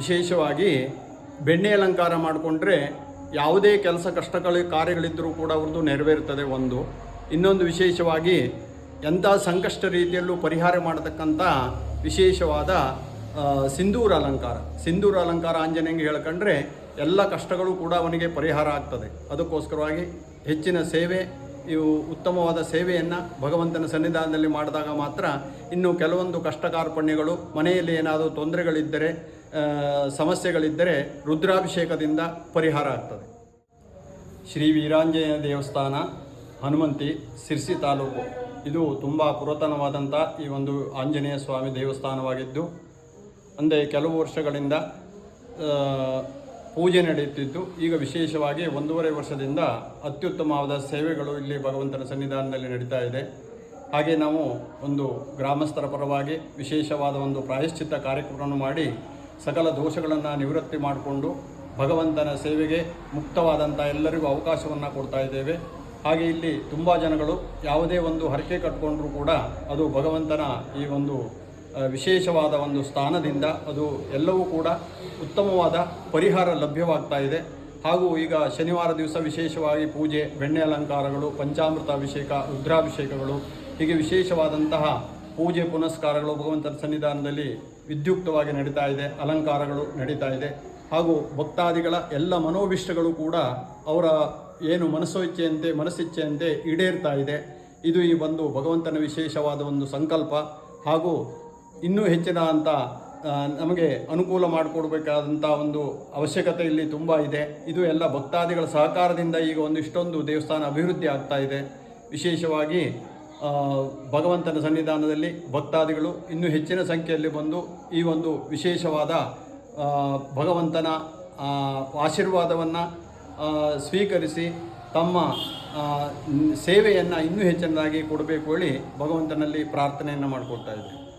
ವಿಶೇಷವಾಗಿ ಬೆಣ್ಣೆ ಅಲಂಕಾರ ಮಾಡಿಕೊಂಡ್ರೆ ಯಾವುದೇ ಕೆಲಸ ಕಷ್ಟಗಳು ಕಾರ್ಯಗಳಿದ್ದರೂ ಕೂಡ ಅವ್ರದ್ದು ನೆರವೇರುತ್ತದೆ ಒಂದು. ಇನ್ನೊಂದು ವಿಶೇಷವಾಗಿ ಎಂಥ ಸಂಕಷ್ಟ ರೀತಿಯಲ್ಲೂ ಪರಿಹಾರ ಮಾಡತಕ್ಕಂಥ ವಿಶೇಷವಾದ ಸಿಂಧೂರ ಅಲಂಕಾರ. ಸಿಂಧೂರ ಅಲಂಕಾರ ಆಂಜನೇಯಂಗೆ ಹೇಳ್ಕೊಂಡ್ರೆ ಎಲ್ಲ ಕಷ್ಟಗಳು ಕೂಡ ಅವನಿಗೆ ಪರಿಹಾರ ಆಗ್ತದೆ. ಅದಕ್ಕೋಸ್ಕರವಾಗಿ ಹೆಚ್ಚಿನ ಸೇವೆ, ಇವು ಉತ್ತಮವಾದ ಸೇವೆಯನ್ನು ಭಗವಂತನ ಸನ್ನಿಧಾನದಲ್ಲಿ ಮಾಡಿದಾಗ ಮಾತ್ರ ಇನ್ನು ಕೆಲವೊಂದು ಕಷ್ಟ ಕಾರ್ಪಣ್ಯಗಳು ಮನೆಯಲ್ಲಿ ಏನಾದರೂ ತೊಂದರೆಗಳಿದ್ದರೆ ಸಮಸ್ಯೆಗಳಿದ್ದರೆ ರುದ್ರಾಭಿಷೇಕದಿಂದ ಪರಿಹಾರ ಆಗ್ತದೆ. ಶ್ರೀ ವೀರಾಂಜನೇಯ ದೇವಸ್ಥಾನ, ಹನುಮಂತಿ, ಸಿರ್ಸಿ ತಾಲೂಕು. ಇದು ತುಂಬ ಪುರಾತನವಾದಂಥ ಈ ಒಂದು ಆಂಜನೇಯ ಸ್ವಾಮಿ ದೇವಸ್ಥಾನವಾಗಿದ್ದು, ಅಂದರೆ ಕೆಲವು ವರ್ಷಗಳಿಂದ ಪೂಜೆ ನಡೆಯುತ್ತಿದ್ದು, ಈಗ ವಿಶೇಷವಾಗಿ ಒಂದೂವರೆ ವರ್ಷದಿಂದ ಅತ್ಯುತ್ತಮವಾದ ಸೇವೆಗಳು ಇಲ್ಲಿ ಭಗವಂತನ ಸನ್ನಿಧಾನದಲ್ಲಿ ನಡೀತಾ ಇದೆ. ಹಾಗೆ ನಾವು ಒಂದು ಗ್ರಾಮಸ್ಥರ ಪರವಾಗಿ ವಿಶೇಷವಾದ ಒಂದು ಪ್ರಾಯಶ್ಚಿತ್ತ ಕಾರ್ಯಕ್ರಮವನ್ನು ಮಾಡಿ ಸಕಲ ದೋಷಗಳನ್ನು ನಿವೃತ್ತಿ ಮಾಡಿಕೊಂಡು ಭಗವಂತನ ಸೇವೆಗೆ ಮುಕ್ತವಾದಂಥ ಎಲ್ಲರಿಗೂ ಅವಕಾಶವನ್ನು ಕೊಡ್ತಾ ಇದ್ದೇವೆ. ಹಾಗೆ ಇಲ್ಲಿ ತುಂಬ ಜನಗಳು ಯಾವುದೇ ಒಂದು ಹರಕೆ ಕಟ್ಕೊಂಡ್ರೂ ಕೂಡ ಅದು ಭಗವಂತನ ಈ ಒಂದು ವಿಶೇಷವಾದ ಒಂದು ಸ್ಥಾನದಿಂದ ಅದು ಎಲ್ಲವೂ ಕೂಡ ಉತ್ತಮವಾದ ಪರಿಹಾರ ಲಭ್ಯವಾಗ್ತಾ ಇದೆ. ಹಾಗೂ ಈಗ ಶನಿವಾರ ದಿವಸ ವಿಶೇಷವಾಗಿ ಪೂಜೆ, ಬೆಣ್ಣೆ ಅಲಂಕಾರಗಳು ಪಂಚಾಮೃತ ಅಭಿಷೇಕ ರುದ್ರಾಭಿಷೇಕಗಳು, ಹೀಗೆ ವಿಶೇಷವಾದಂತಹ ಪೂಜೆ ಪುನಸ್ಕಾರಗಳು ಭಗವಂತನ ಸನ್ನಿಧಾನದಲ್ಲಿ ವಿದ್ಯುಕ್ತವಾಗಿ ನಡೀತಾ ಇದೆ, ಅಲಂಕಾರಗಳು ನಡೀತಾ ಇದೆ. ಹಾಗೂ ಭಕ್ತಾದಿಗಳ ಎಲ್ಲ ಮನೋಭಿಷ್ಟಗಳು ಕೂಡ ಅವರ ಏನು ಮನಸ್ಸೋಚ್ಛೆಯಂತೆ ಮನಸ್ಸಿಚ್ಛೆಯಂತೆ ಈಡೇರ್ತಾ ಇದೆ. ಇದು ಈ ಒಂದು ಭಗವಂತನ ವಿಶೇಷವಾದ ಒಂದು ಸಂಕಲ್ಪ. ಹಾಗೂ ಇನ್ನೂ ಹೆಚ್ಚಿನ ಅಂತ ನಮಗೆ ಅನುಕೂಲ ಮಾಡಿಕೊಡ್ಬೇಕಾದಂಥ ಒಂದು ಅವಶ್ಯಕತೆ ಇಲ್ಲಿ ತುಂಬ ಇದೆ. ಇದು ಎಲ್ಲ ಭಕ್ತಾದಿಗಳ ಸಹಕಾರದಿಂದ ಈಗ ಒಂದು ಇಷ್ಟೊಂದು ದೇವಸ್ಥಾನ ಅಭಿವೃದ್ಧಿ ಆಗ್ತಾ ಇದೆ. ವಿಶೇಷವಾಗಿ ಭಗವಂತನ ಸನ್ನಿಧಾನದಲ್ಲಿ ಭಕ್ತಾದಿಗಳು ಇನ್ನೂ ಹೆಚ್ಚಿನ ಸಂಖ್ಯೆಯಲ್ಲಿ ಬಂದು ಈ ಒಂದು ವಿಶೇಷವಾದ ಭಗವಂತನ ಆಶೀರ್ವಾದವನ್ನು ಸ್ವೀಕರಿಸಿ ತಮ್ಮ ಸೇವೆಯನ್ನು ಇನ್ನೂ ಹೆಚ್ಚಿನದಾಗಿ ಕೊಡಬೇಕು ಹೇಳಿ ಭಗವಂತನಲ್ಲಿ ಪ್ರಾರ್ಥನೆಯನ್ನು ಮಾಡಿಕೊಡ್ತಾ ಇದ್ದಾರೆ